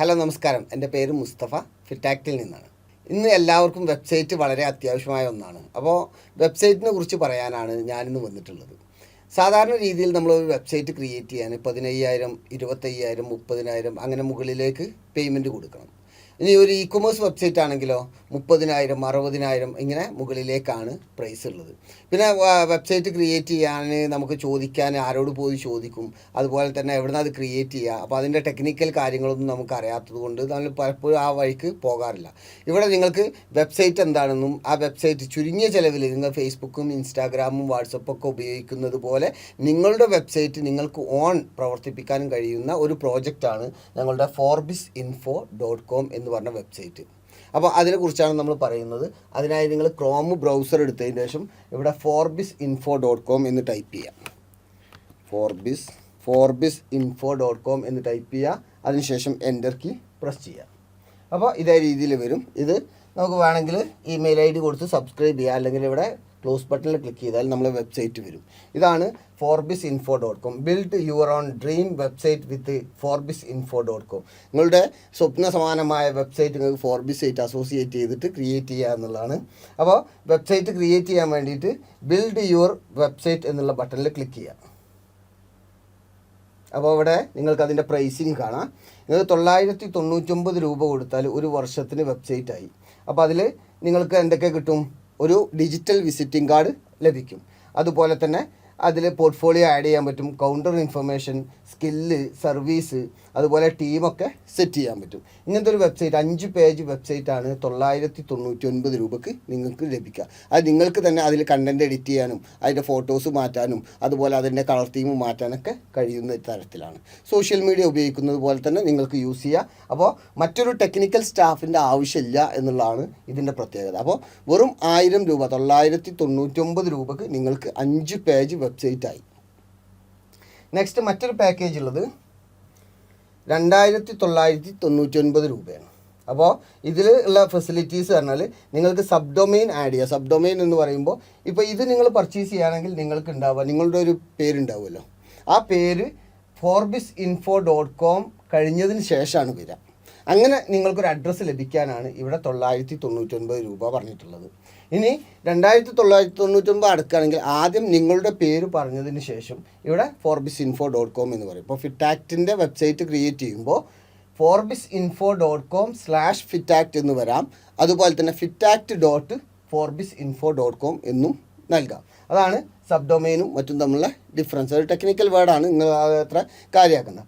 Hello നമസ്കാരം. എന്റെ പേര് മുസ്തഫ ഫിറ്റാക്റ്റിൽ നിന്നാണ്. ഇന്ന് എല്ലാവർക്കും വെബ്സൈറ്റ് വളരെ അത്യാവശ്യമായ ഒന്നാണ്. അപ്പോൾ വെബ്സൈറ്റിനെ കുറിച്ച് പറയാനാണ് ഞാനിന്ന് വന്നിട്ടുള്ളത്. സാധാരണ രീതിയിൽ നമ്മൾ ഒരു വെബ്സൈറ്റ് ക്രിയേറ്റ് ചെയ്യാൻ പതിനയ്യായിരം ഇരുപത്തയ്യായിരം മുപ്പതിനായിരം അങ്ങനെ മുകളിലേക്ക് പേയ്മെന്റ് കൊടുക്കണം. ഇനി ഒരു ഇ കൊമേഴ്സ് വെബ്സൈറ്റ് ആണെങ്കിലോ മുപ്പതിനായിരം അറുപതിനായിരം ഇങ്ങനെ മുകളിലേക്കാണ് പ്രൈസ് ഉള്ളത്. പിന്നെ വെബ്സൈറ്റ് ക്രിയേറ്റ് ചെയ്യാൻ നമുക്ക് ചോദിക്കാൻ ആരോട് പോയി ചോദിക്കും. അതുപോലെ തന്നെ എവിടുന്ന് അത് ക്രിയേറ്റ് ചെയ്യുക അപ്പോൾ അതിന്റെ ടെക്നിക്കൽ കാര്യങ്ങളൊന്നും നമുക്ക് അറിയാത്തത് കൊണ്ട് നമ്മൾ പലപ്പോഴും ആ വഴിക്ക് പോകാറില്ല. ഇവിടെ നിങ്ങൾക്ക് വെബ്സൈറ്റ് എന്താണെന്നും ആ വെബ്സൈറ്റ് ചുരുങ്ങിയ ചിലവിൽ നിങ്ങൾ ഫേസ്ബുക്കും ഇൻസ്റ്റാഗ്രാമും വാട്സപ്പൊക്കെ ഉപയോഗിക്കുന്നത് പോലെ നിങ്ങളുടെ വെബ്സൈറ്റ് നിങ്ങൾക്ക് ഓൺ പ്രവർത്തിപ്പിക്കാനും കഴിയുന്ന ഒരു പ്രോജക്റ്റാണ് ഞങ്ങളുടെ ഫോർബിസ് ഇൻഫോ ഡോട്ട് കോം എന്ന് പറഞ്ഞ വെബ്സൈറ്റ്. അപ്പോൾ അതിനെക്കുറിച്ചാണ് നമ്മൾ പറയുന്നത്. അതിനായി നിങ്ങൾ ക്രോം ബ്രൗസർ എടുത്തതിന് ശേഷം ഇവിടെ ഫോർബിസ് ഇൻഫോ ഡോട്ട് കോം എന്ന് ടൈപ്പ് ചെയ്യാം. Forbis Forbis info dot com എന്ന് ടൈപ്പ് ചെയ്യുക അതിനുശേഷം എന്റർ കീ പ്രസ് ചെയ്യുക അപ്പോൾ ഇതേ രീതിയിൽ വരും. ഇത് നമുക്ക് വേണമെങ്കിൽ ഇമെയിൽ ഐ ഡി കൊടുത്ത് സബ്സ്ക്രൈബ് ചെയ്യുക അല്ലെങ്കിൽ ഇവിടെ ക്ലോസ് ബട്ടണിൽ ക്ലിക്ക് ചെയ്താൽ നമ്മളെ വെബ്സൈറ്റ് വരും. ഇതാണ് Forbis info dot com build your own dream website with Forbis info dot com നിങ്ങളുടെ സ്വപ്ന സമാനമായ വെബ്സൈറ്റ് നിങ്ങൾക്ക് ഫോർബിസ് ആയിട്ട് അസോസിയേറ്റ് ചെയ്തിട്ട് ക്രിയേറ്റ് ചെയ്യുക എന്നുള്ളതാണ്. അപ്പോൾ വെബ്സൈറ്റ് ക്രിയേറ്റ് ചെയ്യാൻ വേണ്ടിയിട്ട് ബിൽഡ് യുവർ വെബ്സൈറ്റ് എന്നുള്ള ബട്ടണിൽ ക്ലിക്ക് ചെയ്യുക അപ്പോൾ ഇവിടെ നിങ്ങൾക്ക് അതിന്റെ പ്രൈസിങ് കാണാം. നിങ്ങൾക്ക് തൊള്ളായിരത്തി തൊണ്ണൂറ്റൊമ്പത് രൂപ കൊടുത്താൽ ഒരു വർഷത്തിന് വെബ്സൈറ്റായി അപ്പോൾ അതിൽ നിങ്ങൾക്ക് എന്തൊക്കെ കിട്ടും? ഒരു ഡിജിറ്റൽ വിസിറ്റിംഗ് കാർഡ് ലഭിക്കും. അതുപോലെ തന്നെ അതിൽ പോർട്ട്ഫോളിയോ ആഡ് ചെയ്യാൻ പറ്റും. കൗണ്ടർ ഇൻഫർമേഷൻ സ്കില്ല് സർവീസ് അതുപോലെ ടീമൊക്കെ സെറ്റ് ചെയ്യാൻ പറ്റും. ഇങ്ങനത്തെ ഒരു വെബ്സൈറ്റ് അഞ്ച് പേജ് വെബ്സൈറ്റാണ് തൊള്ളായിരത്തി തൊണ്ണൂറ്റി ഒൻപത് രൂപക്ക് നിങ്ങൾക്ക് ലഭിക്കുക. അത് നിങ്ങൾക്ക് തന്നെ അതിൽ കണ്ടന്റ് എഡിറ്റ് ചെയ്യാനും അതിന്റെ ഫോട്ടോസ് മാറ്റാനും അതുപോലെ അതിന്റെ കളർ തീം മാറ്റാനൊക്കെ കഴിയുന്ന തരത്തിലാണ്. സോഷ്യൽ മീഡിയ ഉപയോഗിക്കുന്നത് പോലെ തന്നെ നിങ്ങൾക്ക് യൂസ് ചെയ്യാം. അപ്പോൾ മറ്റൊരു ടെക്നിക്കൽ സ്റ്റാഫിന്റെ ആവശ്യമില്ല എന്നുള്ളതാണ് ഇതിന്റെ പ്രത്യേകത. അപ്പോൾ വെറും ആയിരം രൂപ തൊള്ളായിരത്തി തൊണ്ണൂറ്റൊമ്പത് രൂപക്ക് നിങ്ങൾക്ക് അഞ്ച് പേജ് വെബ്സൈറ്റായി നെക്സ്റ്റ് മറ്റൊരു പാക്കേജ് ഉള്ളത് രണ്ടായിരത്തി തൊള്ളായിരത്തി തൊണ്ണൂറ്റി ഒൻപത് രൂപയാണ്. അപ്പോൾ ഇതിൽ ഉള്ള ഫെസിലിറ്റീസ് പറഞ്ഞാൽ നിങ്ങൾക്ക് സബ് ഡൊമെയിൻ ആഡ് ചെയ്യുക സബ് ഡൊമെയിൻ എന്ന് പറയുമ്പോൾ ഇപ്പോൾ ഇത് നിങ്ങൾ പർച്ചേസ് ചെയ്യുകയാണെങ്കിൽ നിങ്ങൾക്ക് ഉണ്ടാവുക. നിങ്ങളുടെ ഒരു പേരുണ്ടാവുമല്ലോ ആ പേര് ഫോർബിസ് ഇൻഫോ ഡോട്ട് കോം കഴിഞ്ഞതിന് ശേഷമാണ് വരിക. അങ്ങനെ നിങ്ങൾക്കൊരു അഡ്രസ്സ് ലഭിക്കാനാണ് ഇവിടെ തൊള്ളായിരത്തി തൊണ്ണൂറ്റൊൻപത് രൂപ പറഞ്ഞിട്ടുള്ളത്. ഇനി രണ്ടായിരത്തി തൊള്ളായിരത്തി തൊണ്ണൂറ്റൊമ്പത് അടുക്കുകയാണെങ്കിൽ ആദ്യം നിങ്ങളുടെ പേര് പറഞ്ഞതിന് ശേഷം ഇവിടെ ഫോർബിസ് ഇൻഫോ ഡോട്ട് കോം എന്ന് പറയും. ഇപ്പോൾ ഫിറ്റാക്റ്റിന്റെ വെബ്സൈറ്റ് ക്രിയേറ്റ് ചെയ്യുമ്പോൾ Forbis info dot com slash Fitact എന്ന് വരാം. അതുപോലെ തന്നെ Fitact dot Forbis info dot com എന്നും നൽകാം. അതാണ് സബ് ഡൊമൈനും മറ്റും തമ്മിലുള്ള ഡിഫറൻസ് ഒരു ടെക്നിക്കൽ വേർഡാണ് നിങ്ങൾ അത്ര കാര്യമാക്കുന്നത്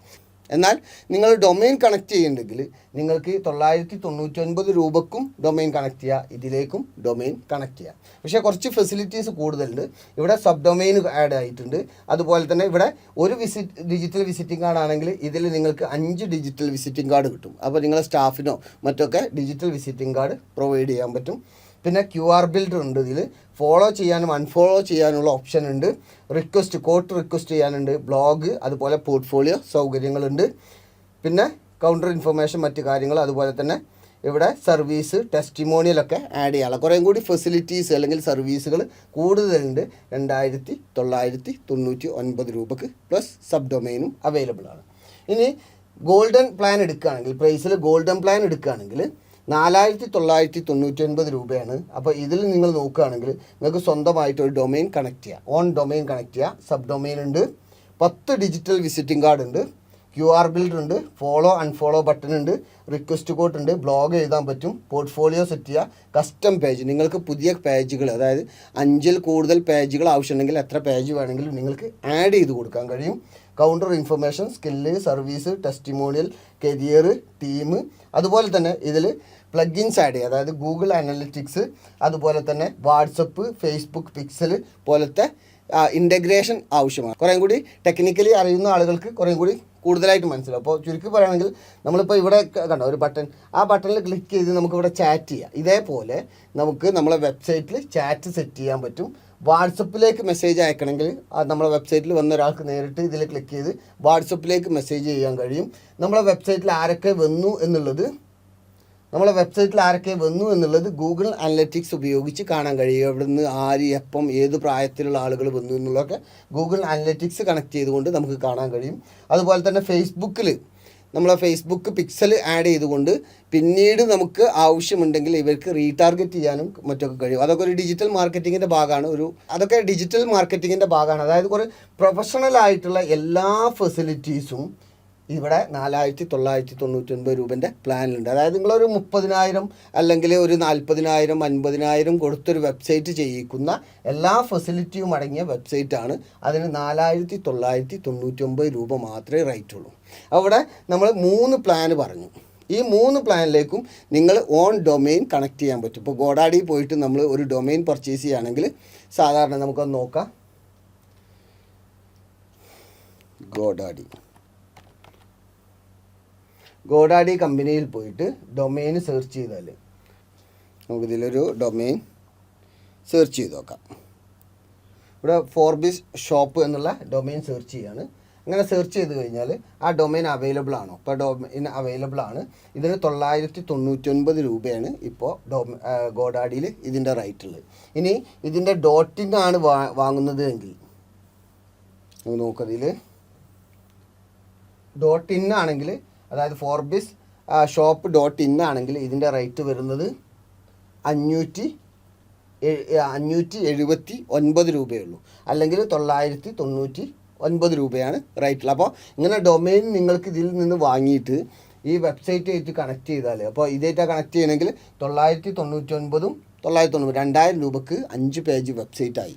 എന്നാൽ നിങ്ങൾ ഡൊമൈൻ കണക്ട് ചെയ്യുന്നുണ്ടെങ്കിൽ നിങ്ങൾക്ക് തൊള്ളായിരത്തി തൊണ്ണൂറ്റൊൻപത് രൂപക്കും ഡൊമൈൻ കണക്ട് ചെയ്യുക ഇതിലേക്കും ഡൊമൈൻ കണക്ട് ചെയ്യാം. പക്ഷേ കുറച്ച് ഫെസിലിറ്റീസ് കൂടുതലുണ്ട്. ഇവിടെ സബ് ഡൊമൈൻ ആഡ് ആയിട്ടുണ്ട്. അതുപോലെ തന്നെ ഇവിടെ ഒരു വിസിറ്റ് ഡിജിറ്റൽ വിസിറ്റിംഗ് കാർഡ് ആണെങ്കിൽ ഇതിൽ നിങ്ങൾക്ക് അഞ്ച് ഡിജിറ്റൽ വിസിറ്റിംഗ് കാർഡ് കിട്ടും. അപ്പോൾ നിങ്ങളുടെ സ്റ്റാഫിനോ മറ്റൊക്കെ ഡിജിറ്റൽ വിസിറ്റിംഗ് കാർഡ് പ്രൊവൈഡ് ചെയ്യാൻ പറ്റും. പിന്നെ ക്യു ആർ ബിൽഡർ ഉണ്ട് ഇതിൽ. ഫോളോ ചെയ്യാനും അൺഫോളോ ചെയ്യാനുള്ള ഓപ്ഷൻ ഉണ്ട്. റിക്വസ്റ്റ് കോട്ട് റിക്വസ്റ്റ് ചെയ്യാനുണ്ട്. ബ്ലോഗ് അതുപോലെ പോർട്ട്ഫോളിയോ സൗകര്യങ്ങളുണ്ട്. പിന്നെ കൗണ്ടർ ഇൻഫർമേഷൻ മറ്റു കാര്യങ്ങൾ അതുപോലെ തന്നെ ഇവിടെ സർവീസ് ടെസ്റ്റിമോണിയലൊക്കെ ആഡ് ചെയ്യാനുള്ള കുറേം കൂടി ഫെസിലിറ്റീസ് അല്ലെങ്കിൽ സർവീസുകൾ കൂടുതലുണ്ട്. രണ്ടായിരത്തി തൊള്ളായിരത്തി തൊണ്ണൂറ്റി ഒൻപത് രൂപക്ക് പ്ലസ് സബ് ഡൊമൈനും അവൈലബിൾ ആണ്. ഇനി ഗോൾഡൻ പ്ലാൻ എടുക്കുകയാണെങ്കിൽ പ്രൈസിൽ ഗോൾഡൻ പ്ലാൻ എടുക്കുകയാണെങ്കിൽ നാലായിരത്തി തൊള്ളായിരത്തി തൊണ്ണൂറ്റി ഒൻപത് രൂപയാണ്. അപ്പോൾ ഇതിൽ നിങ്ങൾ നോക്കുകയാണെങ്കിൽ നിങ്ങൾക്ക് സ്വന്തമായിട്ട് ഒരു ഡൊമൈൻ കണക്ട് ചെയ്യാം. ഓൺ ഡൊമൈൻ കണക്ട് ചെയ്യാം. സബ് ഡൊമൈൻ ഉണ്ട്. പത്ത് ഡിജിറ്റൽ വിസിറ്റിംഗ് കാർഡ് ഉണ്ട്. ക്യു ആർ ബിൽഡർ ഉണ്ട്. ഫോളോ അൺഫോളോ ബട്ടൺ ഉണ്ട്. റിക്വസ്റ്റ് കോഡ് ഉണ്ട്. ബ്ലോഗ് എഴുതാൻ പറ്റും. പോർട്ട്ഫോളിയോ സെറ്റ് ചെയ്യുക കസ്റ്റം പേജ് നിങ്ങൾക്ക് പുതിയ പേജുകൾ അതായത് അഞ്ചിൽ കൂടുതൽ പേജുകൾ ആവശ്യമുണ്ടെങ്കിൽ എത്ര പേജ് വേണമെങ്കിലും നിങ്ങൾക്ക് ആഡ് ചെയ്ത് കൊടുക്കാൻ കഴിയും. Counter information skill service testimonial career team അതുപോലെ തന്നെ ഇതിൽ പ്ലഗിൻസ് ആഡ് ചെയ്യുക. അതായത് ഗൂഗിൾ അനലിറ്റിക്സ് അതുപോലെ തന്നെ വാട്സപ്പ് ഫേസ്ബുക്ക് പിക്സൽ പോലത്തെ ഇന്റഗ്രേഷൻ ആവശ്യമാണ്. കുറേ കൂടി ടെക്നിക്കലി അറിയുന്ന ആളുകൾക്ക് കുറേ കൂടി കൂടുതലായിട്ട് മനസ്സിലാവും. അപ്പോൾ ചുരുക്കി പറയുകയാണെങ്കിൽ നമ്മളിപ്പോൾ ഇവിടെ കണ്ടോ ഒരു ബട്ടൺ ആ ബട്ടണിൽ ക്ലിക്ക് ചെയ്ത് നമുക്കിവിടെ ചാറ്റ് ചെയ്യാം. ഇതേപോലെ നമുക്ക് നമ്മളെ വെബ്സൈറ്റിൽ ചാറ്റ് സെറ്റ് ചെയ്യാൻ പറ്റും. വാട്സപ്പിലേക്ക് മെസ്സേജ് അയക്കണമെങ്കിൽ അത് നമ്മളെ വെബ്സൈറ്റിൽ വന്ന ഒരാൾക്ക് നേരിട്ട് ഇതിൽ ക്ലിക്ക് ചെയ്ത് വാട്സപ്പിലേക്ക് മെസ്സേജ് ചെയ്യാൻ കഴിയും. നമ്മളെ വെബ്സൈറ്റിൽ ആരൊക്കെ വന്നു എന്നുള്ളത് നമ്മളെ വെബ്സൈറ്റിൽ ആരൊക്കെ വന്നു എന്നുള്ളത് ഗൂഗിൾ അനലറ്റിക്സ് ഉപയോഗിച്ച് കാണാൻ കഴിയും. എവിടെ നിന്ന് ആര് എപ്പം ഏത് പ്രായത്തിലുള്ള ആളുകൾ വന്നു എന്നുള്ളതൊക്കെ ഗൂഗിൾ അനലറ്റിക്സ് കണക്ട് ചെയ്തുകൊണ്ട് നമുക്ക് കാണാൻ കഴിയും. അതുപോലെ തന്നെ ഫേസ്ബുക്കിൽ നമ്മളെ ഫേസ്ബുക്ക് പിക്സൽ ആഡ് ചെയ്തുകൊണ്ട് പിന്നീട് നമുക്ക് ആവശ്യമുണ്ടെങ്കിൽ ഇവർക്ക് റീടാർഗറ്റ് ചെയ്യാനും മറ്റൊക്കെ കഴിയും. അതൊക്കെ ഒരു ഡിജിറ്റൽ മാർക്കറ്റിങ്ങിന്റെ ഭാഗമാണ്. ഒരു അതൊക്കെ ഡിജിറ്റൽ മാർക്കറ്റിങ്ങിന്റെ ഭാഗമാണ്. അതായത് കുറേ പ്രൊഫഷണൽ ആയിട്ടുള്ള എല്ലാ ഫെസിലിറ്റീസും ഇവിടെ നാലായിരത്തി തൊള്ളായിരത്തി തൊണ്ണൂറ്റി ഒൻപത് രൂപന്റെ പ്ലാനിലുണ്ട്. അതായത് നിങ്ങളൊരു മുപ്പതിനായിരം അല്ലെങ്കിൽ ഒരു നാൽപ്പതിനായിരം അൻപതിനായിരം കൊടുത്തൊരു വെബ്സൈറ്റ് ചെയ്യിക്കുന്ന എല്ലാ ഫെസിലിറ്റിയും അടങ്ങിയ വെബ്സൈറ്റാണ്. അതിന് നാലായിരത്തി തൊള്ളായിരത്തി തൊണ്ണൂറ്റി ഒമ്പത് രൂപ മാത്രമേ റേറ്റ് ഉള്ളൂ അവിടെ നമ്മൾ മൂന്ന് പ്ലാന് പറഞ്ഞു. ഈ മൂന്ന് പ്ലാനിലേക്കും നിങ്ങൾ ഓൺ ഡൊമെയിൻ കണക്ട് ചെയ്യാൻ പറ്റും. ഇപ്പോൾ ഗോഡാഡി പോയിട്ട് നമ്മൾ ഒരു ഡൊമെയിൻ പർച്ചേസ് ചെയ്യുകയാണെങ്കിൽ സാധാരണ നമുക്കൊന്ന് നോക്കാം. ഗോഡാഡി ഗോഡാഡി കമ്പനിയിൽ പോയിട്ട് ഡൊമെയിൻ സെർച്ച് ചെയ്താൽ നമുക്കിതിലൊരു ഡൊമെയിൻ സെർച്ച് ചെയ്ത് നോക്കാം. ഇവിടെ ഫോർബിസ് ഷോപ്പ് എന്നുള്ള ഡൊമെയിൻ സെർച്ച് ചെയ്യാണ്. അങ്ങനെ സെർച്ച് ചെയ്ത് കഴിഞ്ഞാൽ ആ ഡൊമെയിൻ അവൈലബിൾ ആണോ? ഇപ്പോൾ ഡൊമെയിൻ അവൈലബിൾ ആണ്. ഇതിന് തൊള്ളായിരത്തി തൊണ്ണൂറ്റൊൻപത് രൂപയാണ് ഇപ്പോൾ ഡൊമ ഗോഡാഡിയിൽ ഇതിന്റെ റൈറ്റ് ഉള്ളത് ഇനി ഇതിന്റെ ഡോട്ടിനാണ് വാ വാങ്ങുന്നത് എങ്കിൽ. നോക്കതിൽ ഡോട്ട് ഇൻ ആണെങ്കിൽ അതായത് ഫോർബിസ് ഷോപ്പ് ഡോട്ട് ഇൻ ആണെങ്കിൽ ഇതിന്റെ റേറ്റ് വരുന്നത് അഞ്ഞൂറ്റി അഞ്ഞൂറ്റി എഴുപത്തി ഒൻപത് രൂപയുള്ളൂ. അല്ലെങ്കിൽ തൊള്ളായിരത്തി തൊണ്ണൂറ്റി ഒൻപത് രൂപയാണ് റേറ്റിൽ അപ്പോൾ ഇങ്ങനെ ഡൊമെയിൻ നിങ്ങൾക്ക് ഇതിൽ നിന്ന് വാങ്ങിയിട്ട് ഈ വെബ്സൈറ്റ് ആയിട്ട് കണക്ട് ചെയ്താൽ അപ്പോൾ ഇതായിട്ട് കണക്ട് ചെയ്യണമെങ്കിൽ തൊള്ളായിരത്തി തൊണ്ണൂറ്റി ഒൻപതും തൊള്ളായിരത്തി തൊണ്ണൂറ് രണ്ടായിരം രൂപക്ക് അഞ്ച് പേജ് വെബ്സൈറ്റായി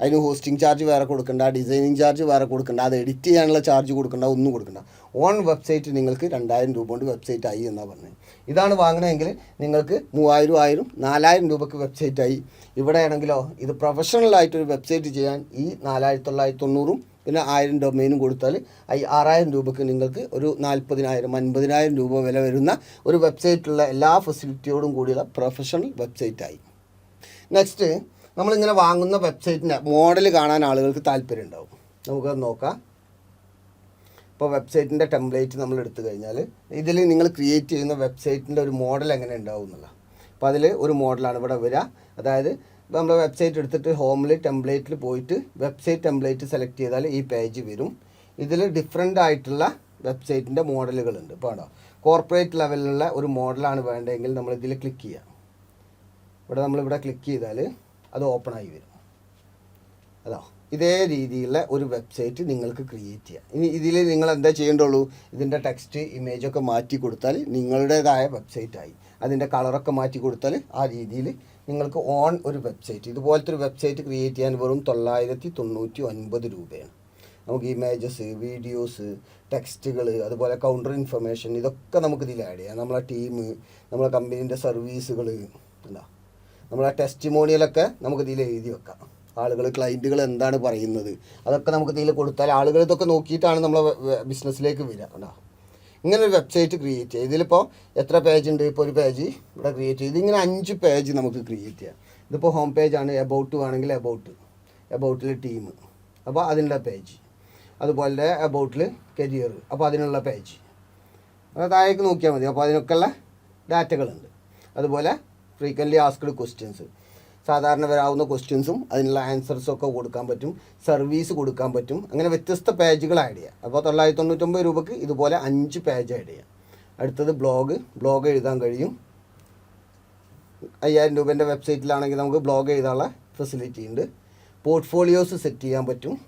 അതിന് ഹോസ്റ്റിംഗ് ചാർജ് വേറെ കൊടുക്കണ്ട ഡിസൈനിങ് ചാർജ് വേറെ കൊടുക്കണ്ട അത് എഡിറ്റ് ചെയ്യാനുള്ള ചാർജ് കൊടുക്കണ്ട ഒന്നും കൊടുക്കണ്ട. ഓൺ വെബ്സൈറ്റ് നിങ്ങൾക്ക് രണ്ടായിരം രൂപ കൊണ്ട് വെബ്സൈറ്റ് ആയി എന്നാണ് പറഞ്ഞത്. ഇതാണ് വാങ്ങണമെങ്കിൽ നിങ്ങൾക്ക് മൂവായിരം ആയിരം നാലായിരം രൂപക്ക് വെബ്സൈറ്റ് ആയി. ഇവിടെ ആണെങ്കിലോ ഇത് പ്രൊഫഷണൽ ആയിട്ടൊരു വെബ്സൈറ്റ് ചെയ്യാൻ ഈ നാലായിരത്തി തൊള്ളായിരത്തി തൊണ്ണൂറും പിന്നെ ആയിരം ഡൊമൈനും കൊടുത്താൽ ഈ ആറായിരം രൂപക്ക് നിങ്ങൾക്ക് ഒരു നാൽപ്പതിനായിരം അൻപതിനായിരം രൂപ വില വരുന്ന ഒരു വെബ്സൈറ്റുള്ള എല്ലാ ഫെസിലിറ്റിയോടും കൂടിയുള്ള പ്രൊഫഷണൽ വെബ്സൈറ്റായി നെക്സ്റ്റ് നമ്മളിങ്ങനെ വാങ്ങുന്ന വെബ്സൈറ്റിന്റെ മോഡൽ കാണാൻ ആളുകൾക്ക് താല്പര്യം ഉണ്ടാവും നമുക്കത് നോക്കാം. ഇപ്പോൾ വെബ്സൈറ്റിന്റെ ടെംപ്ലേറ്റ് നമ്മൾ എടുത്തു കഴിഞ്ഞാൽ ഇതിൽ നിങ്ങൾ ക്രിയേറ്റ് ചെയ്യുന്ന വെബ്സൈറ്റിന്റെ ഒരു മോഡൽ എങ്ങനെ ഉണ്ടാവും എന്നുള്ള അപ്പോൾ അതിൽ ഒരു മോഡലാണ് ഇവിടെ വരിക. അതായത് നമ്മൾ വെബ്സൈറ്റ് എടുത്തിട്ട് ഹോമിൽ ടെംപ്ലേറ്റിൽ പോയിട്ട് വെബ്സൈറ്റ് ടെംപ്ലേറ്റ് സെലക്ട് ചെയ്താൽ ഈ പേജ് വരും. ഇതിൽ ഡിഫറെന്റ് ആയിട്ടുള്ള വെബ്സൈറ്റിന്റെ മോഡലുകളുണ്ട് ഇപ്പോൾ ആണോ കോർപ്പറേറ്റ് ലെവലിലുള്ള ഒരു മോഡലാണ് വേണ്ടതെങ്കിൽ നമ്മൾ ഇതിൽ ക്ലിക്ക് ചെയ്യാം. ഇവിടെ നമ്മളിവിടെ ക്ലിക്ക് ചെയ്താൽ അത് ഓപ്പൺ ആയി വരും. അതോ. ഇതേ രീതിയിലുള്ള ഒരു വെബ്സൈറ്റ് നിങ്ങൾക്ക് ക്രിയേറ്റ് ചെയ്യാം. ഇനി ഇതിൽ നിങ്ങൾ എന്താ ചെയ്യേണ്ടുള്ളൂ? ഇതിന്റെ ടെക്സ്റ്റ് ഇമേജൊക്കെ മാറ്റി കൊടുത്താൽ നിങ്ങളുടേതായ വെബ്സൈറ്റായി അതിന്റെ കളറൊക്കെ മാറ്റി കൊടുത്താൽ ആ രീതിയിൽ നിങ്ങൾക്ക് ഓൺ ഒരു വെബ്സൈറ്റ് ഇതുപോലത്തെ ഒരു വെബ്സൈറ്റ് ക്രിയേറ്റ് ചെയ്യാൻ വെറും തൊള്ളായിരത്തി തൊണ്ണൂറ്റി ഒൻപത് രൂപയാണ്. നമുക്ക് ഇമേജസ് വീഡിയോസ് ടെക്സ്റ്റുകൾ അതുപോലെ കൗണ്ടർ ഇൻഫർമേഷൻ ഇതൊക്കെ നമുക്ക് ഇതിൽ ആഡ് ചെയ്യാം. നമ്മളെ ടീം നമ്മളെ കമ്പനീന്റെ സർവീസുകൾ എന്താ? നമ്മളെ ടെസ്റ്റിമോണിയലൊക്കെ നമുക്ക് ഇതിൽ എഴുതി വെക്കാം. ആളുകൾ ക്ലയന്റുകൾ എന്താണ് പറയുന്നത്? അതൊക്കെ നമുക്ക് ഇതിൽ കൊടുത്താൽ ആളുകൾ ഇതൊക്കെ നോക്കിയിട്ടാണ് നമ്മളെ ബിസിനസ്സിലേക്ക് വരിക ഇങ്ങനെ ഒരു വെബ്സൈറ്റ് ക്രിയേറ്റ് ചെയ്യുക. ഇതിലിപ്പോൾ എത്ര പേജ് ഉണ്ട്? ഇപ്പോൾ ഒരു പേജ് ഇവിടെ ക്രിയേറ്റ് ചെയ്ത് ഇങ്ങനെ അഞ്ച് പേജ് നമുക്ക് ക്രിയേറ്റ് ചെയ്യാം. ഇതിപ്പോൾ ഹോം പേജാണ് എബൌട്ട് വേണമെങ്കിൽ എബൌട്ട് എബൌട്ടിൽ ടീം അപ്പോൾ അതിനുള്ള പേജ് അതുപോലെ എബൌട്ടിൽ കരിയർ അപ്പോൾ അതിനുള്ള പേജ് അത് താഴേക്ക് നോക്കിയാൽ മതി. അപ്പോൾ അതിനൊക്കെയുള്ള ഡാറ്റകളുണ്ട് അതുപോലെ ഫ്രീക്വന്റ്ലി ആസ്ക്ഡ് ക്വസ്റ്റ്യൻസ് സാധാരണ വരാവുന്ന ക്വസ്റ്റ്യൻസും അതിനുള്ള ആൻസർസും ഒക്കെ കൊടുക്കാൻ പറ്റും. സർവീസ് കൊടുക്കാൻ പറ്റും. അങ്ങനെ വ്യത്യസ്ത പേജുകൾ ആഡ് ചെയ്യാം. അപ്പോൾ തൊള്ളായിരത്തി തൊണ്ണൂറ്റൊമ്പത് രൂപക്ക് ഇതുപോലെ അഞ്ച് പേജ് ആഡ് ചെയ്യാം. അടുത്തത് ബ്ലോഗ് ബ്ലോഗ് എഴുതാൻ കഴിയും. അയ്യായിരം രൂപേന്റെ വെബ്സൈറ്റിലാണെങ്കിൽ നമുക്ക് ബ്ലോഗ് എഴുതാനുള്ള ഫെസിലിറ്റി ഉണ്ട്. പോർട്ട്ഫോളിയോസ് സെറ്റ് ചെയ്യാൻ പറ്റും.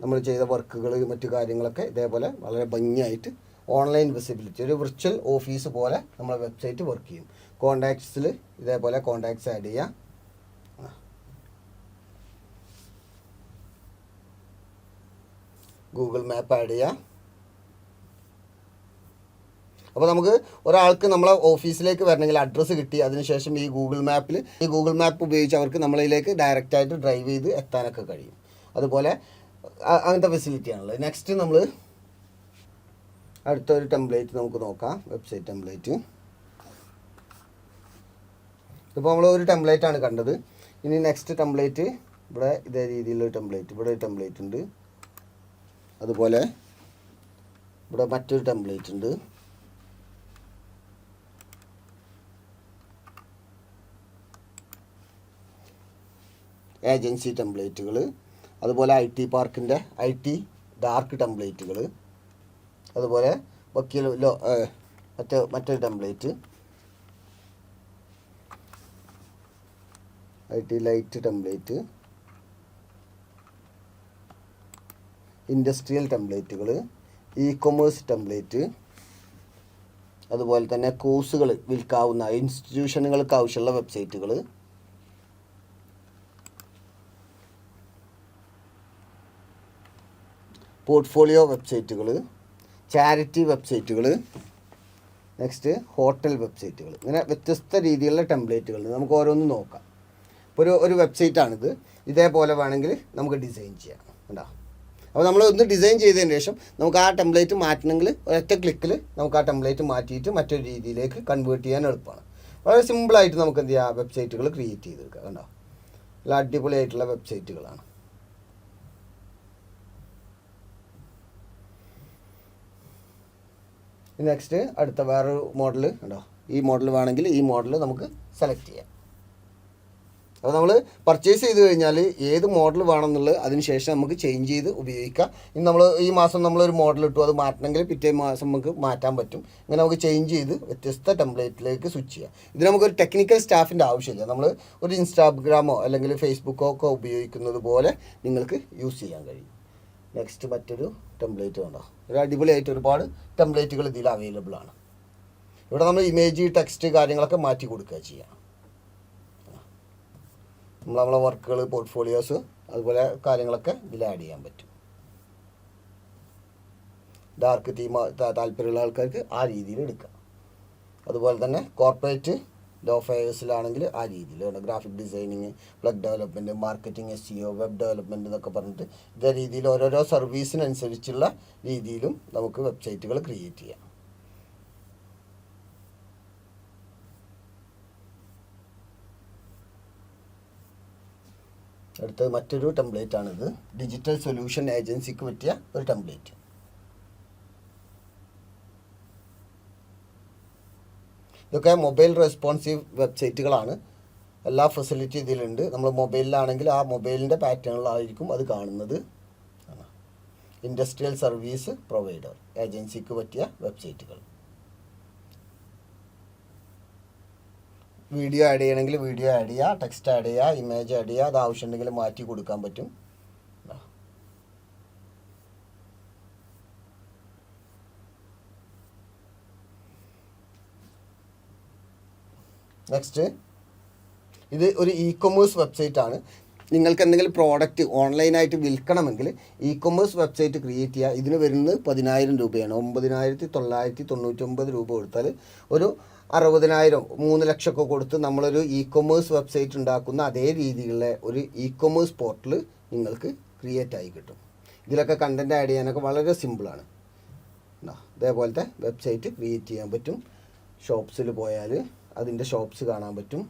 നമ്മൾ ചെയ്ത വർക്കുകൾ മറ്റു കാര്യങ്ങളൊക്കെ ഇതേപോലെ വളരെ ഭംഗിയായിട്ട് ഓൺലൈൻ വിസിബിലിറ്റി ഒരു വിർച്വൽ ഓഫീസ് പോലെ നമ്മളെ വെബ്സൈറ്റ് വർക്ക് ചെയ്യും. കോണ്ടാക്ട്സിൽ ഇതേപോലെ കോണ്ടാക്ട്സ് ആഡ് ചെയ്യാം. ഗൂഗിൾ മാപ്പ് ആഡ് ചെയ്യാം. അപ്പോൾ നമുക്ക് ഒരാൾക്ക് നമ്മളെ ഓഫീസിലേക്ക് വരണമെങ്കിൽ അഡ്രസ്സ് കിട്ടി. അതിനുശേഷം ഈ ഗൂഗിൾ മാപ്പിൽ ഈ ഗൂഗിൾ മാപ്പ് ഉപയോഗിച്ച് അവർക്ക് നമ്മളിലേക്ക് ഡയറക്റ്റായിട്ട് ഡ്രൈവ് ചെയ്ത് എത്താനൊക്കെ കഴിയും. അതുപോലെ അങ്ങനത്തെ ഫെസിലിറ്റിയാണുള്ളത് നെക്സ്റ്റ് നമ്മൾ അടുത്തൊരു ടെംപ്ലേറ്റ് നമുക്ക് നോക്കാം വെബ്സൈറ്റ് ടെംപ്ലേറ്റ് ഇപ്പോൾ നമ്മൾ ഒരു ടെംപ്ലേറ്റ് ആണ് കണ്ടത്. ഇനി നെക്സ്റ്റ് ടെംപ്ലേറ്റ് ഇവിടെ ഇതേ രീതിയിലുള്ള ടെംപ്ലേറ്റ് ഇവിടെ ഒരു ടെംപ്ലേറ്റ് ഉണ്ട്. അതുപോലെ ഇവിടെ മറ്റൊരു ടെംപ്ലേറ്റ് ഉണ്ട്. ഏജൻസി ടെംപ്ലേറ്റുകൾ അതുപോലെ ഐ ടി പാർക്കിന്റെ ഐ ടി ഡാർക്ക് ടെംപ്ലേറ്റുകൾ അതുപോലെ വക്കീൽ ലോ മറ്റേ മറ്റൊരു template I T light template industrial ടെംപ്ലേറ്റുകൾ e commerce template അതുപോലെ തന്നെ കോഴ്സുകൾ വിൽക്കാവുന്ന ഇൻസ്റ്റിറ്റ്യൂഷനുകൾക്ക് ആവശ്യമുള്ള വെബ്സൈറ്റുകൾ പോർട്ട്ഫോളിയോ വെബ്സൈറ്റുകൾ ചാരിറ്റി വെബ്സൈറ്റുകൾ നെക്സ്റ്റ് ഹോട്ടൽ വെബ്സൈറ്റുകൾ ഇങ്ങനെ വ്യത്യസ്ത രീതിയിലുള്ള ടെംപ്ലേറ്റുകൾ നമുക്ക് ഓരോന്നും നോക്കാം. ഇപ്പോൾ ഒരു ഒരു വെബ്സൈറ്റാണിത് ഇതേപോലെ വേണമെങ്കിൽ നമുക്ക് ഡിസൈൻ ചെയ്യാം. കണ്ടോ? അപ്പോൾ നമ്മൾ ഒന്ന് ഡിസൈൻ ചെയ്തതിന് ശേഷം നമുക്ക് ആ ടെംപ്ലേറ്റ് മാറ്റണമെങ്കിൽ ഒരൊറ്റ ക്ലിക്കിൽ നമുക്ക് ആ ടെംപ്ലേറ്റ് മാറ്റിയിട്ട് മറ്റൊരു രീതിയിലേക്ക് കൺവേർട്ട് ചെയ്യാൻ എളുപ്പമാണ്. വളരെ സിമ്പിളായിട്ട് നമുക്ക് എന്ത് ചെയ്യാം? വെബ്സൈറ്റുകൾ ക്രിയേറ്റ് ചെയ്തെടുക്കാം. കണ്ടോ? നല്ല അടിപൊളിയായിട്ടുള്ള വെബ്സൈറ്റുകളാണ് നെക്സ്റ്റ് അടുത്ത വേറൊരു മോഡൽ ഉണ്ടോ? ഈ മോഡൽ വേണമെങ്കിൽ ഈ മോഡൽ നമുക്ക് സെലക്ട് ചെയ്യാം. അപ്പോൾ നമ്മൾ പർച്ചേസ് ചെയ്ത് കഴിഞ്ഞാൽ ഏത് മോഡൽ വേണമെന്നുള്ളത് അതിന് ശേഷം നമുക്ക് ചേഞ്ച് ചെയ്ത് ഉപയോഗിക്കാം. ഇനി നമ്മൾ ഈ മാസം നമ്മളൊരു മോഡൽ ഇട്ടു അത് മാറ്റണമെങ്കിൽ പിറ്റേ മാസം നമുക്ക് മാറ്റാൻ പറ്റും. ഇങ്ങനെ നമുക്ക് ചേഞ്ച് ചെയ്ത് വ്യത്യസ്ത ടെംപ്ലേറ്റിലേക്ക് സ്വിച്ച് ചെയ്യാം. ഇതിന് നമുക്കൊരു ടെക്നിക്കൽ സ്റ്റാഫിന്റെ ആവശ്യമില്ല. നമ്മൾ ഒരു ഇൻസ്റ്റാഗ്രാമോ അല്ലെങ്കിൽ ഫേസ്ബുക്കോ ഒക്കെ ഉപയോഗിക്കുന്നത് പോലെ നിങ്ങൾക്ക് യൂസ് ചെയ്യാൻ കഴിയും. നെക്സ്റ്റ് മറ്റൊരു ടെംപ്ലേറ്റ് കണ്ടോ? ഒരു അടിപൊളിയായിട്ട് ഒരുപാട് ടെംപ്ലേറ്റുകൾ ഇതിൽ അവൈലബിൾ ആണ്. ഇവിടെ നമ്മൾ ഇമേജ് ടെക്സ്റ്റ് കാര്യങ്ങളൊക്കെ മാറ്റി കൊടുക്കുക ചെയ്യാം. നമ്മൾ നമ്മളെ വർക്കുകൾ പോർട്ട്ഫോളിയോസ് അതുപോലെ കാര്യങ്ങളൊക്കെ ഇതിൽ ആഡ് ചെയ്യാൻ പറ്റും. ഡാർക്ക് തീമ താല്പര്യമുള്ള ആൾക്കാർക്ക് ആ രീതിയിൽ എടുക്കാം. അതുപോലെ തന്നെ കോർപ്പറേറ്റ് ലോ ഫെയേഴ്സിലാണെങ്കിൽ ആ രീതിയിൽ graphic designing plug development marketing SEO web development എന്നൊക്കെ പറഞ്ഞിട്ട് ഇതേ രീതിയിൽ ഓരോരോ സർവീസിനനുസരിച്ചുള്ള രീതിയിലും നമുക്ക് വെബ്സൈറ്റുകൾ ക്രിയേറ്റ് ചെയ്യാം. അടുത്തത് മറ്റൊരു ടെംപ്ലേറ്റ് ആണിത്. ഡിജിറ്റൽ സൊല്യൂഷൻ ഏജൻസിക്ക് പറ്റിയ ഒരു ടെംപ്ലേറ്റ് ഇതൊക്കെ മൊബൈൽ റെസ്പോൺസീവ് വെബ്സൈറ്റുകളാണ് എല്ലാ ഫെസിലിറ്റി ഇതിലുണ്ട്. നമ്മൾ മൊബൈലിലാണെങ്കിൽ ആ മൊബൈലിന്റെ പാറ്റേണിലായിരിക്കും അത് കാണുന്നത്. ഇൻഡസ്ട്രിയൽ സർവീസ് പ്രൊവൈഡർ ഏജൻസിക്ക് പറ്റിയ വെബ്സൈറ്റുകൾ വീഡിയോ ആഡ് ചെയ്യണമെങ്കിൽ വീഡിയോ ആഡ് ചെയ്യുക ടെക്സ്റ്റ് ആഡ് ചെയ്യുക ഇമേജ് ആഡ് ചെയ്യുക അത് ആവശ്യമുണ്ടെങ്കിൽ മാറ്റി കൊടുക്കാൻ പറ്റും. നെക്സ്റ്റ് ഇത് ഒരു ഇ കൊമേഴ്സ് വെബ്സൈറ്റ് ആണ്. നിങ്ങൾക്ക് എന്തെങ്കിലും പ്രോഡക്റ്റ് ഓൺലൈനായിട്ട് വിൽക്കണമെങ്കിൽ ഇ കൊമേഴ്സ് വെബ്സൈറ്റ് ക്രിയേറ്റ് ചെയ്യുക. ഇതിന് വരുന്നത് പതിനായിരം രൂപയാണ്. ഒമ്പതിനായിരത്തി തൊള്ളായിരത്തി തൊണ്ണൂറ്റൊമ്പത് രൂപ കൊടുത്താൽ ഒരു അറുപതിനായിരം മൂന്ന് ലക്ഷമൊക്കെ കൊടുത്ത് നമ്മളൊരു ഇ കൊമേഴ്സ് വെബ്സൈറ്റ് ഉണ്ടാക്കുന്ന അതേ രീതിയിലുള്ള ഒരു ഇ കൊമേഴ്സ് പോർട്ടൽ നിങ്ങൾക്ക് ക്രിയേറ്റ് ആയി കിട്ടും. ഇതിലൊക്കെ കണ്ടന്റ് ആഡ് ചെയ്യാനൊക്കെ വളരെ സിമ്പിളാണ് ഇതേപോലത്തെ വെബ്സൈറ്റ് ക്രിയേറ്റ് ചെയ്യാൻ പറ്റും. ഷോപ്സിൽ പോയാൽ അതിന്റെ ഷോപ്സ് കാണാൻ പറ്റും.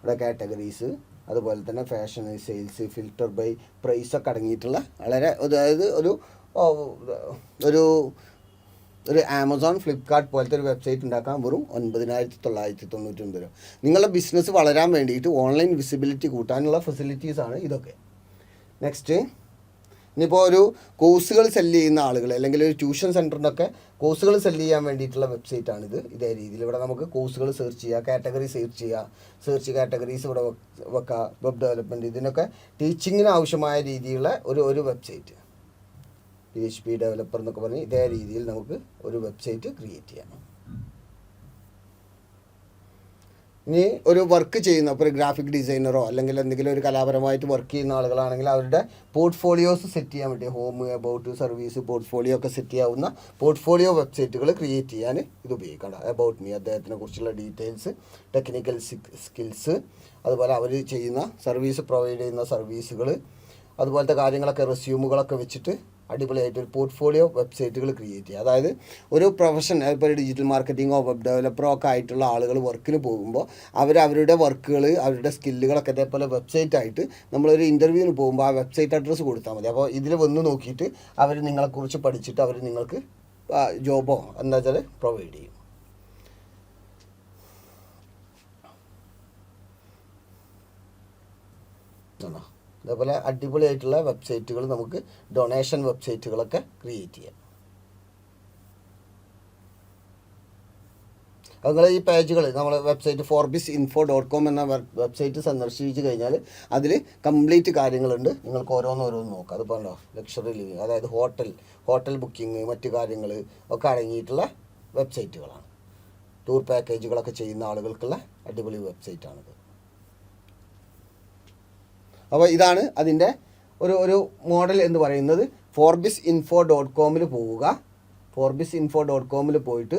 ഇവിടെ കാറ്റഗറീസ് അതുപോലെ തന്നെ fashion sales filter by price ഒക്കെ അടങ്ങിയിട്ടുള്ള വളരെ അതായത് ഒരു ഒരു ഒരു ആമസോൺ ഫ്ലിപ്കാർട്ട് പോലത്തെ ഒരു വെബ്സൈറ്റ് ഉണ്ടാക്കാൻ വെറും ഒൻപതിനായിരത്തി തൊള്ളായിരത്തി തൊണ്ണൂറ്റി ഒൻപത് രൂപ. നിങ്ങളുടെ ബിസിനസ് വളരാൻ വേണ്ടിയിട്ട് ഓൺലൈൻ വിസിബിലിറ്റി കൂട്ടാനുള്ള ഫെസിലിറ്റീസാണ് ഇതൊക്കെ. നെക്സ്റ്റ് ഇനിയിപ്പോൾ ഒരു കോഴ്സുകൾ സെല്ല് ചെയ്യുന്ന ആളുകൾ അല്ലെങ്കിൽ ഒരു ട്യൂഷൻ സെന്ററിനൊക്കെ കോഴ്സുകൾ സെല്ല് ചെയ്യാൻ വേണ്ടിയിട്ടുള്ള വെബ്സൈറ്റ് ആണിത്. ഇതേ രീതിയിൽ ഇവിടെ നമുക്ക് കോഴ്സുകൾ സെർച്ച് ചെയ്യുക കാറ്റഗറി സെർച്ച് ചെയ്യുക സെർച്ച് കാറ്റഗറീസ് ഇവിടെ വെക്ക- വെക്കുക വെബ് ഡെവലപ്മെന്റ് ഇതിനൊക്കെ ടീച്ചിങ്ങിന് ആവശ്യമായ രീതിയിലുള്ള ഒരു ഒരു website. P H P developer എന്നൊക്കെ പറഞ്ഞ് ഇതേ രീതിയിൽ നമുക്ക് ഒരു വെബ്സൈറ്റ് ക്രിയേറ്റ് ചെയ്യാം. ഇനി ഒരു വർക്ക് ചെയ്യുന്ന ഇപ്പോൾ ഒരു ഗ്രാഫിക് ഡിസൈനറോ അല്ലെങ്കിൽ എന്തെങ്കിലും ഒരു കലാപരമായിട്ട് വർക്ക് ചെയ്യുന്ന ആളുകളാണെങ്കിൽ അവരുടെ പോർട്ട്ഫോളിയോസ് സെറ്റ് ചെയ്യാൻ വേണ്ടി ഹോം അബൌട്ട് സർവീസ് പോർട്ട്ഫോളിയോ ഒക്കെ സെറ്റ് ചെയ്യാവുന്ന പോർട്ട്ഫോളിയോ വെബ്സൈറ്റുകൾ ക്രിയേറ്റ് ചെയ്യാൻ ഇത് ഉപയോഗിക്കണം. അബൌട്ട് മീ അദ്ദേഹത്തിനെ കുറിച്ചുള്ള ഡീറ്റെയിൽസ് ടെക്നിക്കൽ സ്കിൽസ് അതുപോലെ അവർ ചെയ്യുന്ന സർവീസ് പ്രൊവൈഡ് ചെയ്യുന്ന സർവീസുകൾ അതുപോലത്തെ കാര്യങ്ങളൊക്കെ റെസ്യൂമുകളൊക്കെ വെച്ചിട്ട് അടിപൊളിയായിട്ട് ഒരു പോർട്ട്ഫോളിയോ വെബ്സൈറ്റുകൾ ക്രിയേറ്റ് ചെയ്യുക. അതായത് ഒരു പ്രൊഫഷൻ ഇപ്പോൾ ഡിജിറ്റൽ മാർക്കറ്റിങ്ങോ വെബ് ഡെവലപ്പറോ ഒക്കെ ആയിട്ടുള്ള ആളുകൾ വർക്കിന് പോകുമ്പോൾ അവർ അവരുടെ വർക്കുകൾ അവരുടെ സ്കില്ലുകളൊക്കെ ഇതേപോലെ വെബ്സൈറ്റ് ആയിട്ട് നമ്മളൊരു ഇന്റർവ്യൂവിന് പോകുമ്പോൾ ആ വെബ്സൈറ്റ് അഡ്രസ്സ് കൊടുത്താൽ മതി. അപ്പോൾ ഇതിൽ വന്ന് നോക്കിയിട്ട് അവർ നിങ്ങളെക്കുറിച്ച് പഠിച്ചിട്ട് അവർ നിങ്ങൾക്ക് ജോബോ എന്താ വെച്ചാൽ പ്രൊവൈഡ് ചെയ്യും. ആണോ അതേപോലെ അടിപൊളിയായിട്ടുള്ള വെബ്സൈറ്റുകൾ നമുക്ക് ഡൊണേഷൻ വെബ്സൈറ്റുകളൊക്കെ ക്രിയേറ്റ് ചെയ്യാം. നിങ്ങൾ ഈ പേജുകൾ നമ്മൾ website Forbis info dot com എന്ന വെബ്സൈറ്റ് സന്ദർശിച്ച് കഴിഞ്ഞാൽ അതിൽ കംപ്ലീറ്റ് കാര്യങ്ങളുണ്ട്. നിങ്ങൾക്ക് ഓരോന്നോരോന്ന് നോക്കുക അതിപ്പോൾ ഉണ്ടോ ലക്ഷറി ലിവിങ് അതായത് ഹോട്ടൽ ഹോട്ടൽ ബുക്കിംഗ് മറ്റു കാര്യങ്ങൾ ഒക്കെ അടങ്ങിയിട്ടുള്ള വെബ്സൈറ്റുകളാണ് ടൂർ പാക്കേജുകളൊക്കെ ചെയ്യുന്ന ആളുകൾക്കുള്ള അടിപൊളി വെബ്സൈറ്റാണിത് അപ്പോൾ ഇതാണ് അതിന്റെ ഒരു ഒരു മോഡൽ എന്ന് പറയുന്നത്. ഫോർബിസ് ഇൻഫോ ഡോട്ട് കോമിൽ പോവുക. ഫോർബിസ് ഇൻഫോ ഡോട്ട് കോമിൽ പോയിട്ട്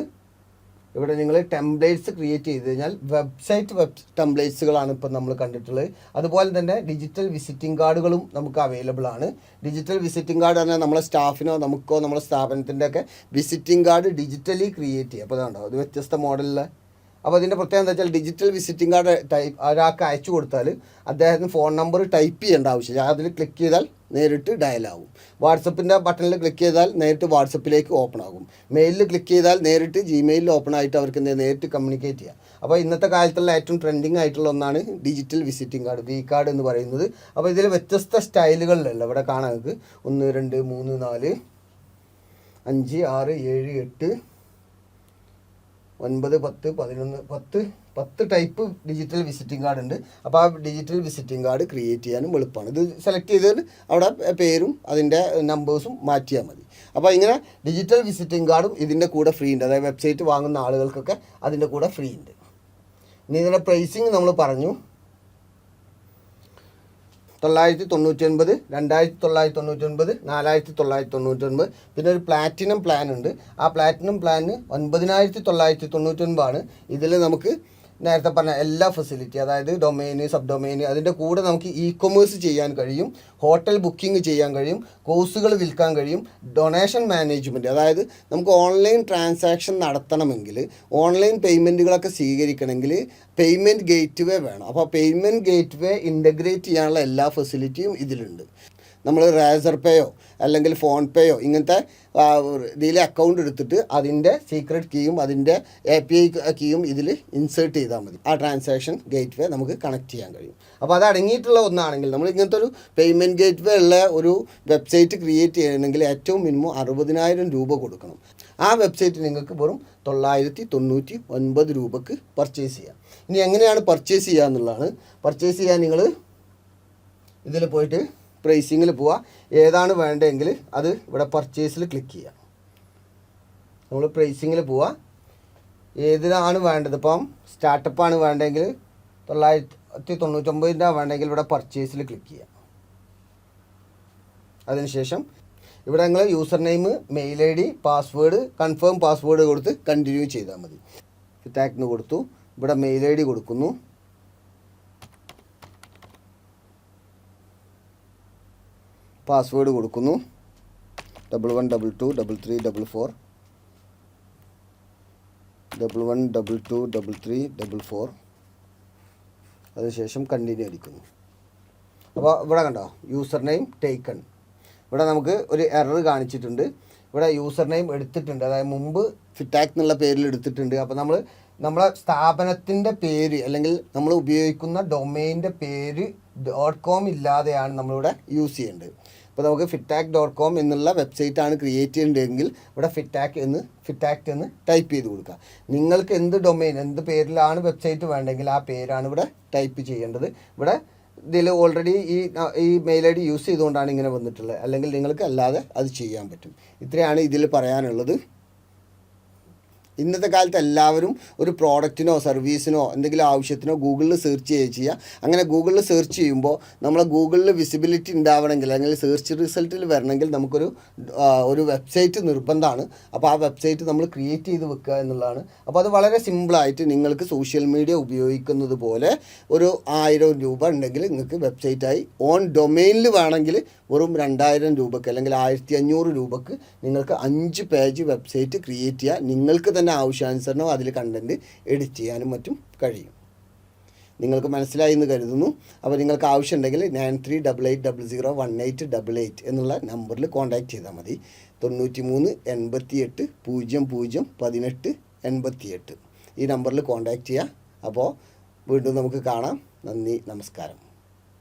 ഇവിടെ നിങ്ങൾ ടെംപ്ലേറ്റ്സ് ക്രിയേറ്റ് ചെയ്ത് കഴിഞ്ഞാൽ വെബ്സൈറ്റ് വെബ് ടെംപ്ലേറ്റ്സുകളാണ് ഇപ്പം നമ്മൾ കണ്ടിട്ടുള്ളത്. അതുപോലെ തന്നെ ഡിജിറ്റൽ വിസിറ്റിംഗ് കാർഡുകളും നമുക്ക് അവൈലബിൾ ആണ്. ഡിജിറ്റൽ വിസിറ്റിംഗ് കാർഡ് പറഞ്ഞാൽ നമ്മളെ സ്റ്റാഫിനോ നമുക്കോ നമ്മുടെ സ്ഥാപനത്തിന്റെ ഒക്കെ വിസിറ്റിംഗ് കാർഡ് ഡിജിറ്റലി ക്രിയേറ്റ് ചെയ്യുക അപ്പോൾ അതുകൊണ്ടോ അത് വ്യത്യസ്ത മോഡലിലെ അപ്പോൾ അതിന്റെ പ്രത്യേകത എന്താ വെച്ചാൽ ഡിജിറ്റൽ വിസിറ്റിംഗ് കാർഡ് ടൈപ്പ് ഒരാൾക്ക് അയച്ചു കൊടുത്താൽ അദ്ദേഹത്തിന് ഫോൺ നമ്പർ ടൈപ്പ് ചെയ്യേണ്ട ആവശ്യമില്ല. അതിൽ ക്ലിക്ക് ചെയ്താൽ നേരിട്ട് ഡയൽ ആവും. വാട്സപ്പിന്റെ ബട്ടണിൽ ക്ലിക്ക് ചെയ്താൽ നേരിട്ട് വാട്സപ്പിലേക്ക് ഓപ്പൺ ആകും. മെയിലിൽ ക്ലിക്ക് ചെയ്താൽ നേരിട്ട് ജിമെയിലിൽ ഓപ്പൺ ആയിട്ട് അവർക്ക്? നേരിട്ട് കമ്മ്യൂണിക്കേറ്റ് ചെയ്യാം. അപ്പോൾ ഇന്നത്തെ കാലത്തുള്ള ഏറ്റവും ട്രെൻഡിങ് ആയിട്ടുള്ള ഒന്നാണ് digital visiting card V card എന്ന് പറയുന്നത്. അപ്പോൾ ഇതിൽ വ്യത്യസ്ത സ്റ്റൈലുകളിലല്ല. ഇവിടെ കാണാൻ ഒന്ന് രണ്ട് മൂന്ന് നാല് അഞ്ച് ആറ് ഏഴ് എട്ട് ഒൻപത് പത്ത് പതിനൊന്ന് പത്ത് പത്ത് ടൈപ്പ് ഡിജിറ്റൽ വിസിറ്റിംഗ് കാർഡ് ഉണ്ട്. അപ്പോൾ ആ ഡിജിറ്റൽ വിസിറ്റിംഗ് കാർഡ് ക്രിയേറ്റ് ചെയ്യാനും എളുപ്പമാണ്. ഇത് സെലക്ട് ചെയ്തിട്ട് അവിടെ പേരും അതിന്റെ നമ്പേഴ്സും മാറ്റിയാൽ മതി. അപ്പോൾ ഇങ്ങനെ ഡിജിറ്റൽ വിസിറ്റിംഗ് കാർഡും ഇതിന്റെ കൂടെ ഫ്രീ ഉണ്ട്. അതായത് വെബ്സൈറ്റ് വാങ്ങുന്ന ആളുകൾക്കൊക്കെ അതിന്റെ കൂടെ ഫ്രീ ഉണ്ട്. ഇനി ഇതിന്റെ പ്രൈസിങ് നമ്മൾ പറഞ്ഞു. തൊള്ളായിരത്തി തൊണ്ണൂറ്റി ഒൻപത് രണ്ടായിരത്തി തൊള്ളായിരത്തി തൊണ്ണൂറ്റി ഒൻപത് നാലായിരത്തി തൊള്ളായിരത്തി തൊണ്ണൂറ്റി ഒൻപത് പിന്നെ ഒരു പ്ലാറ്റിനം പ്ലാൻ ഉണ്ട്. ആ പ്ലാറ്റിനം പ്ലാന് ഒൻപതിനായിരത്തി തൊള്ളായിരത്തി തൊണ്ണൂറ്റി ഒൻപതാണ് ഇതിൽ നമുക്ക് നേരത്തെ പറഞ്ഞ എല്ലാ ഫെസിലിറ്റി അതായത് ഡൊമൈന് സബ് ഡൊമൈന് അതിന്റെ കൂടെ നമുക്ക് ഇ കൊമേഴ്സ് ചെയ്യാൻ കഴിയും ഹോട്ടൽ ബുക്കിംഗ് ചെയ്യാൻ കഴിയും കോഴ്സുകൾ വിൽക്കാൻ കഴിയും ഡൊണേഷൻ മാനേജ്മെന്റ് അതായത് നമുക്ക് ഓൺലൈൻ ട്രാൻസാക്ഷൻ നടത്തണമെങ്കിൽ ഓൺലൈൻ പേയ്മെന്റുകളൊക്കെ സ്വീകരിക്കണമെങ്കിൽ പേയ്മെന്റ് ഗേറ്റ് വേ വേണം. അപ്പോൾ പേയ്മെന്റ് ഗേറ്റ് വേ ഇന്റഗ്രേറ്റ് ചെയ്യാനുള്ള എല്ലാ ഫെസിലിറ്റിയും ഇതിലുണ്ട്. നമ്മൾ റേസർ പേയോ അല്ലെങ്കിൽ ഫോൺ പേയോ ഇങ്ങനത്തെ ഇതിൽ അക്കൗണ്ട് എടുത്തിട്ട് അതിന്റെ സീക്രട്ട് കീയും അതിന്റെ എ പി ഐ കീയും ഇതിൽ ഇൻസേർട്ട് ചെയ്താൽ മതി. ആ ട്രാൻസാക്ഷൻ ഗേറ്റ് വേ നമുക്ക് കണക്ട് ചെയ്യാൻ കഴിയും. അപ്പോൾ അത് അടങ്ങിയിട്ടുള്ള ഒന്നാണെങ്കിൽ നമ്മൾ ഇങ്ങനത്തെ ഒരു പേയ്മെന്റ് ഗേറ്റ് വേ ഉള്ള ഒരു വെബ്സൈറ്റ് ക്രിയേറ്റ് ചെയ്യണമെങ്കിൽ ഏറ്റവും മിനിമം അറുപതിനായിരം രൂപ കൊടുക്കണം. ആ വെബ്സൈറ്റ് നിങ്ങൾക്ക് വെറും തൊള്ളായിരത്തി തൊണ്ണൂറ്റി ഒൻപത് രൂപക്ക് പർച്ചേസ് ചെയ്യാം. ഇനി എങ്ങനെയാണ് പർച്ചേസ് ചെയ്യുക എന്നുള്ളതാണ് പർച്ചേസ് ചെയ്യാൻ നിങ്ങൾ ഇതിൽ പോയിട്ട് പ്രൈസിങ്ങിൽ പോവുക ഏതാണ് വേണ്ടതെങ്കിൽ അത് ഇവിടെ പർച്ചേസിൽ ക്ലിക്ക് ചെയ്യുക നമ്മൾ പ്രൈസിങ്ങിൽ പോവുക ഏതിനാണ് വേണ്ടത്? ഇപ്പം സ്റ്റാർട്ടപ്പാണ് വേണ്ടതെങ്കിൽ തൊള്ളായിരത്തി തൊണ്ണൂറ്റൊമ്പതിന്റെ വേണ്ടെങ്കിൽ ഇവിടെ പർച്ചേസിൽ ക്ലിക്ക് ചെയ്യുക അതിനുശേഷം ഇവിടെ നിങ്ങൾ user name mail I D password confirm password കൊടുത്ത് കണ്ടിന്യൂ ചെയ്താൽ മതി. ടാക്കിന് കൊടുത്തു. ഇവിടെ മെയിൽ ഐ ഡി കൊടുക്കുന്നു. പാസ്വേഡ് കൊടുക്കുന്നു. Double one double two double three double four double one double two double three double four അതിനുശേഷം കണ്ടിന്യൂ അടിക്കുന്നു. അപ്പോൾ ഇവിടെ കണ്ടോ? യൂസർ നെയിം ടേക്കൺ ഇവിടെ നമുക്ക് ഒരു എറർ കാണിച്ചിട്ടുണ്ട്. ഇവിടെ യൂസർ നെയിം എടുത്തിട്ടുണ്ട്. അതായത് മുമ്പ് ഫിറ്റാക് എന്നുള്ള പേരിൽ എടുത്തിട്ടുണ്ട്. അപ്പോൾ നമ്മൾ നമ്മളെ സ്ഥാപനത്തിന്റെ പേര് അല്ലെങ്കിൽ നമ്മൾ ഉപയോഗിക്കുന്ന ഡൊമൈന്റെ പേര് ഡോട്ട് കോം ഇല്ലാതെയാണ് നമ്മളിവിടെ യൂസ് ചെയ്യേണ്ടത്. അപ്പോൾ നമുക്ക് ഫിറ്റാക് ഡോട്ട് കോം എന്നുള്ള വെബ്സൈറ്റ് ആണ് ക്രിയേറ്റ് ചെയ്യേണ്ടതെങ്കിൽ ഇവിടെ ഫിറ്റാക് എന്ന് ഫിറ്റാക്ട് എന്ന് ടൈപ്പ് ചെയ്ത് കൊടുക്കുക. നിങ്ങൾക്ക് എന്ത് ഡൊമൈൻ എന്ത് പേരിലാണ് വെബ്സൈറ്റ് വേണ്ടെങ്കിൽ ആ പേരാണ് ഇവിടെ ടൈപ്പ് ചെയ്യേണ്ടത്. ഇവിടെ ഇതിൽ ഓൾറെഡി ഈ ഈ മെയിൽ ഐ ഡി യൂസ് ചെയ്തുകൊണ്ടാണ് ഇങ്ങനെ വന്നിട്ടുള്ളത്. അല്ലെങ്കിൽ നിങ്ങൾക്ക് അല്ലാതെ അത് ചെയ്യാൻ പറ്റും. ഇത്രയാണ് ഇതിൽ പറയാനുള്ളത്. ഇന്നത്തെ കാലത്ത് എല്ലാവരും ഒരു പ്രോഡക്റ്റിനോ സർവീസിനോ എന്തെങ്കിലും ആവശ്യത്തിനോ ഗൂഗിളിൽ സെർച്ച് ചെയ്യുക. അങ്ങനെ ഗൂഗിളിൽ സെർച്ച് ചെയ്യുമ്പോൾ നമ്മൾ ഗൂഗിളിൽ വിസിബിലിറ്റി ഉണ്ടാവണമെങ്കിൽ അല്ലെങ്കിൽ സെർച്ച് റിസൾട്ടിൽ വരണമെങ്കിൽ നമുക്കൊരു ഒരു വെബ്സൈറ്റ് നിർബന്ധമാണ്. അപ്പോൾ ആ വെബ്സൈറ്റ് നമ്മൾ ക്രിയേറ്റ് ചെയ്ത് വെക്കുക എന്നുള്ളതാണ്. അപ്പോൾ അത് വളരെ സിമ്പിളായിട്ട് നിങ്ങൾക്ക് സോഷ്യൽ മീഡിയ ഉപയോഗിക്കുന്നത് പോലെ ഒരു ആയിരം രൂപ ഉണ്ടെങ്കിൽ നിങ്ങൾക്ക് വെബ്സൈറ്റായി ഓൺ ഡൊമൈനിൽ വേണമെങ്കിൽ വെറും രണ്ടായിരം രൂപക്ക് അല്ലെങ്കിൽ ആയിരത്തി അഞ്ഞൂറ് രൂപക്ക് നിങ്ങൾക്ക് അഞ്ച് പേജ് വെബ്സൈറ്റ് ക്രിയേറ്റ് ചെയ്യുക. നിങ്ങൾക്ക് തന്നെ ആവശ്യാനുസരണം അതിൽ കണ്ടന്റ് എഡിറ്റ് ചെയ്യാനും മറ്റും കഴിയും. നിങ്ങൾക്ക് മനസ്സിലായി എന്ന് കരുതുന്നു. അപ്പോൾ നിങ്ങൾക്ക് ആവശ്യമുണ്ടെങ്കിൽ nine three double eight double zero one eight double eight എന്നുള്ള നമ്പറിൽ കോൺടാക്ട് ചെയ്താൽ മതി. തൊണ്ണൂറ്റി മൂന്ന് എൺപത്തി എട്ട് പൂജ്യം പൂജ്യം പതിനെട്ട് എൺപത്തി എട്ട് ഈ നമ്പറിൽ കോൺടാക്റ്റ് ചെയ്യുക. അപ്പോൾ വീണ്ടും നമുക്ക് കാണാം. നന്ദി നമസ്കാരം.